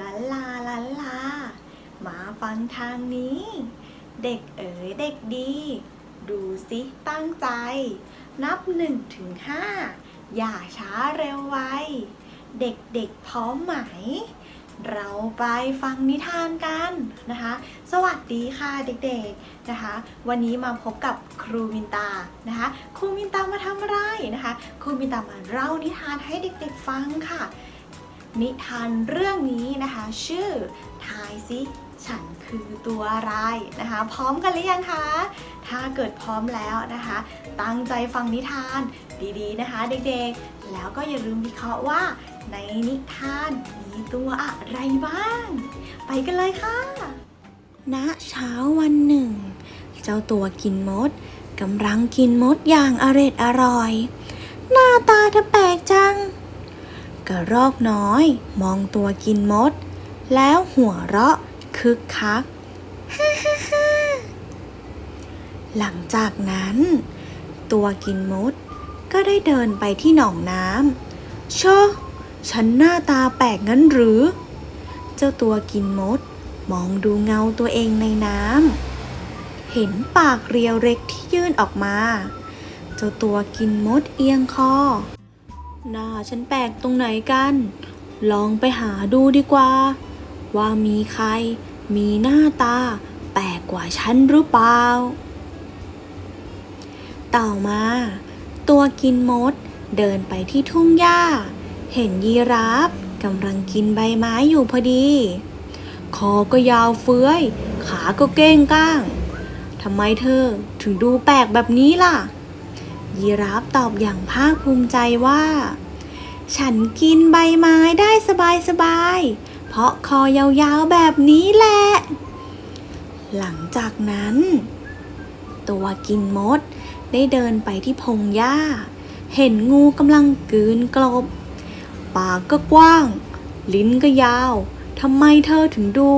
ลาลาลาลา มาฟังทางนี้ เด็กเอ๋ยเด็กดี ดูสิตั้งใจ นับหนึ่งถึงห้าอย่าช้าเร็วไว เด็กๆพร้อมไหม เราไปฟังนิทานกันนะคะ สวัสดีค่ะเด็กๆนะคะ วันนี้มาพบกับครูมินตานะคะ ครูมินตามาทำอะไรนะคะ ครูมินตามาเล่านิทานให้เด็กๆฟังค่ะ นิทานเรื่องนี้นะคะ ชื่อทายซิฉันคือตัวอะไรนะคะ พร้อมกันหรือยังคะ ถ้าเกิดพร้อมแล้วนะคะ ตั้งใจฟังนิทานดีๆนะคะ เด็กๆ แล้วก็อย่าลืมวิเคราะห์ว่า ในนิทานมีตัวอะไรบ้าง ไปกันเลยค่ะณเช้าวันหนึ่ง เจ้าตัวกินมดกำลังกินมดอย่างอร็ดอร่อย หน้าตาเธอแปลกจัง กระรอกน้อย มองตัวกินมด แล้วหัวเราะคึกคัก หลังจากนั้น ตัวกินมด ก็ได้เดินไปที่หนองน้ำโชฉันหน้าตาแปลกงั้นหรือ เจ้าตัวกินมด มองดูเงาตัวเองในน้ำ เห็นปากเรียวเล็กที่ยื่นออกมา เจ้าตัวกินมดเอียงคอ หน้าฉันแปลกตรงไหนกัน ลองไปหาดูดีกว่า ว่ามีใคร มีหน้าตา แปลกกว่าฉันหรือเปล่า ต่อมา ตัวกินมดเดินไปที่ทุ่งหญ้า เห็นยีราฟกำลังกินใบไม้อยู่พอดี คอก็ยาวเฟื้อย ขาก็เก้งก้างทำไมเธอถึงดูแปลกแบบนี้ล่ะ ยีราฟตอบอย่างภาคภูมิใจว่า ฉันกินใบไม้ได้สบายๆ เพราะคอยาวๆแบบนี้แหละ หลังจากนั้น ตัวกินมดได้เดินไปที่พงหญ้า เห็นงูกำลังกลืนกลบ ปากก็กว้าง ลิ้นก็ยาว ทำไมเธอถึงดู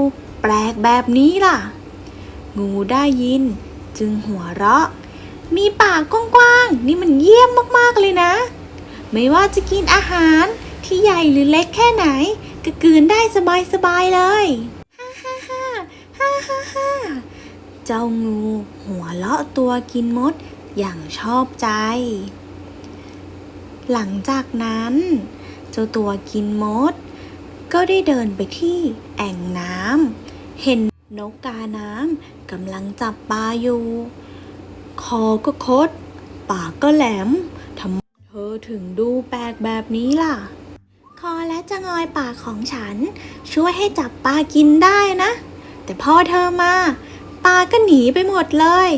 แปลกแบบนี้ล่ะ งูได้ยินจึงหัวเราะ มีปากกว้างๆนี่มันเยี่ยมมากๆเลยนะ ไม่ว่าจะกินอาหารที่ใหญ่หรือเล็กแค่ไหน ก็กลืนได้สบายๆเลยฮ่าฮ่าฮ่าฮ่าฮ่าฮ่าเจ้างูหัวเราะตัวกินมดอย่างชอบใจ หลังจากนั้น เจ้าตัวกินมด ก็ได้เดินไปที่แอ่งน้ำเห็นนกกาน้ำกำลังจับปลาอยู่ คอก็คด ปากก็แหลมทำไมเธอถึงดูแปลกแบบนี้ล่ะ คอและจะงอยปากของฉัน ช่วยให้จับปลากินได้นะ แต่พอเธอมา ปลาก็หนีไปหมดเลย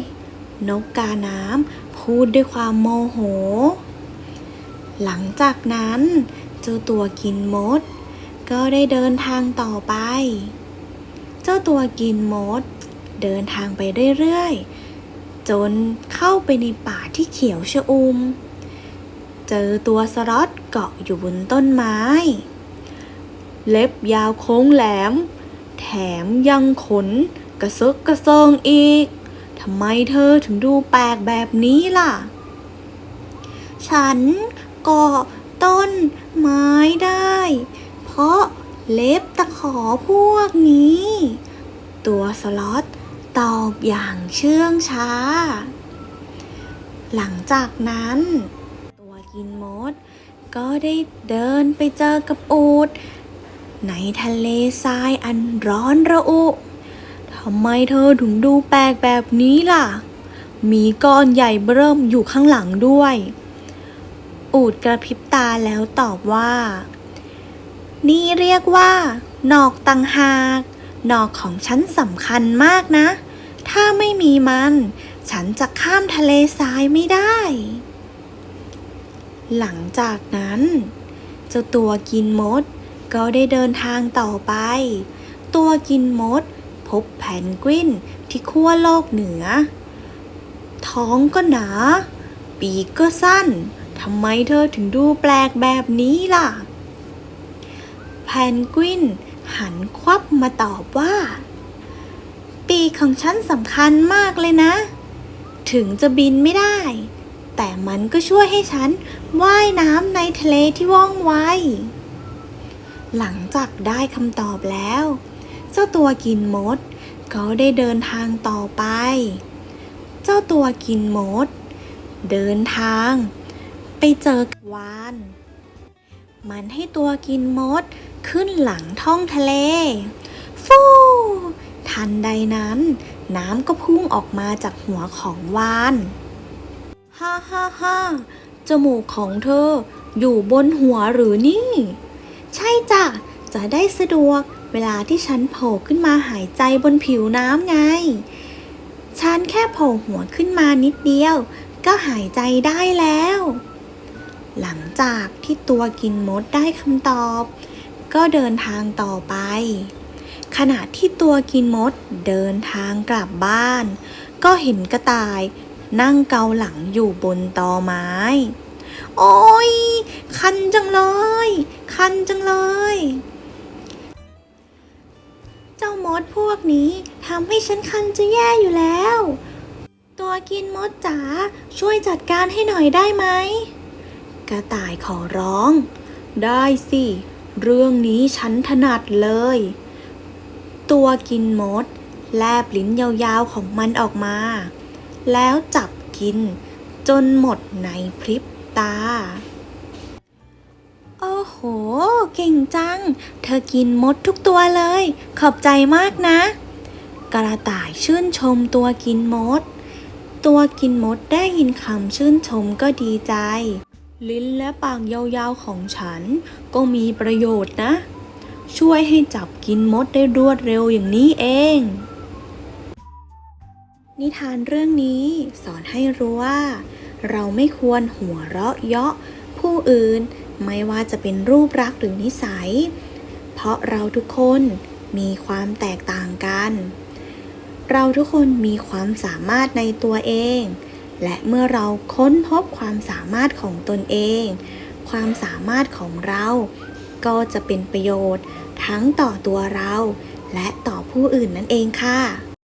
นกกาน้ำพูดด้วยความโมโห หลังจากนั้นเจ้าตัวกินมด ก็ได้เดินทางต่อไป เจ้าตัวกินมด เดินทางไปเรื่อยๆ จนเข้าไปในป่าที่เขียวชอุ่มเจอตัวสล็อตเกาะอยู่บนต้นไม้ เล็บยาวโค้งแหลม แถมยังขนกระซึกกระเซิงอีก ทำไมเธอถึงดูแปลกแบบนี้ล่ะ ฉันเกาะต้นไม้ได้ เพราะเล็บตะขอพวกนี้ ตัวสล็อต ตอบอย่างเชื่องช้า หลังจากนั้น ตัวกินมด ก็ได้เดินไปเจอกับอูดในทะเลทรายอันร้อนระอุ ทำไมเธอถึงดูแปลกแบบนี้ล่ะ มีก้อนใหญ่เริ่มอยู่ข้างหลังด้วย อูดกระพริบตาแล้วตอบว่า นี่เรียกว่านอกตังหากนอกของฉันสำคัญมากนะ ถ้าไม่มีมัน ฉันจะข้ามทะเลทรายไม่ได้ หลังจากนั้นเจ้าตัวกินมดก็ได้เดินทางต่อไป ตัวกินมด พบแพนกวินที่ขั้วโลกเหนือ ท้องก็หนา ปีกก็สั้นทำไมเธอถึงดูแปลกแบบนี้ล่ะ แพนกวินหันควับมาตอบว่า ปีกของฉันสำคัญมากเลยนะ ถึงจะบินไม่ได้ แต่มันก็ช่วยให้ฉันว่ายน้ำในทะเลที่ว่องไว หลังจากได้คำตอบแล้ว เจ้าตัวกินมดก็ได้เดินทางต่อไป เจ้าตัวกินมด เดินทาง ไปเจอกวาน มันให้ตัวกินมดขึ้นหลังท้องทะเล ฟู ทันใดนั้น น้ำก็พุ่งออกมาจากหัวของวาน ฮ่าฮ่าฮ่าจมูกของเธออยู่บนหัวหรือนี่ ใช่จ้ะ จะได้สะดวกเวลาที่ฉันโผล่ขึ้นมาหายใจบนผิวน้ำไง ฉันแค่โผล่หัวขึ้นมานิดเดียว ก็หายใจได้แล้ว หลังจากที่ตัวกินมดได้คำตอบ ก็เดินทางต่อไป ขณะที่ตัวกินมดเดินทางกลับบ้าน ก็เห็นกระต่ายนั่งเกาหลังอยู่บนตอไม้ โอ้ย คันจังเลย คันจังเลย เจ้ามดพวกนี้ทำให้ฉันคันจะแย่อยู่แล้ว ตัวกินมดจ๋าช่วยจัดการให้หน่อยได้ไหม กระต่ายขอร้อง ได้สิ เรื่องนี้ฉันถนัดเลย ตัวกินมด แลบลิ้นยาวๆของมันออกมา แล้วจับกิน จนหมดในพริบตา โอ้โห เก่งจัง เธอกินมดทุกตัวเลย ขอบใจมากนะ กระต่ายชื่นชมตัวกินมด ตัวกินมดได้ยินคำชื่นชมก็ดีใจ ลิ้นและปากยาวๆของฉันก็มีประโยชน์นะ ช่วยให้จับกินมดได้รวดเร็วอย่างนี้เอง นิทานเรื่องนี้สอนให้รู้ว่า เราไม่ควรหัวเราะเยาะผู้อื่นไม่ว่าจะเป็นรูปรักษณ์หรือนิสัย เพราะเราทุกคนมีความแตกต่างกัน เราทุกคนมีความสามารถในตัวเอง และเมื่อเราค้นพบความสามารถของตนเอง ความสามารถของเราก็จะเป็นประโยชน์ ทั้งต่อตัวเรา และต่อผู้อื่นนั่นเองค่ะ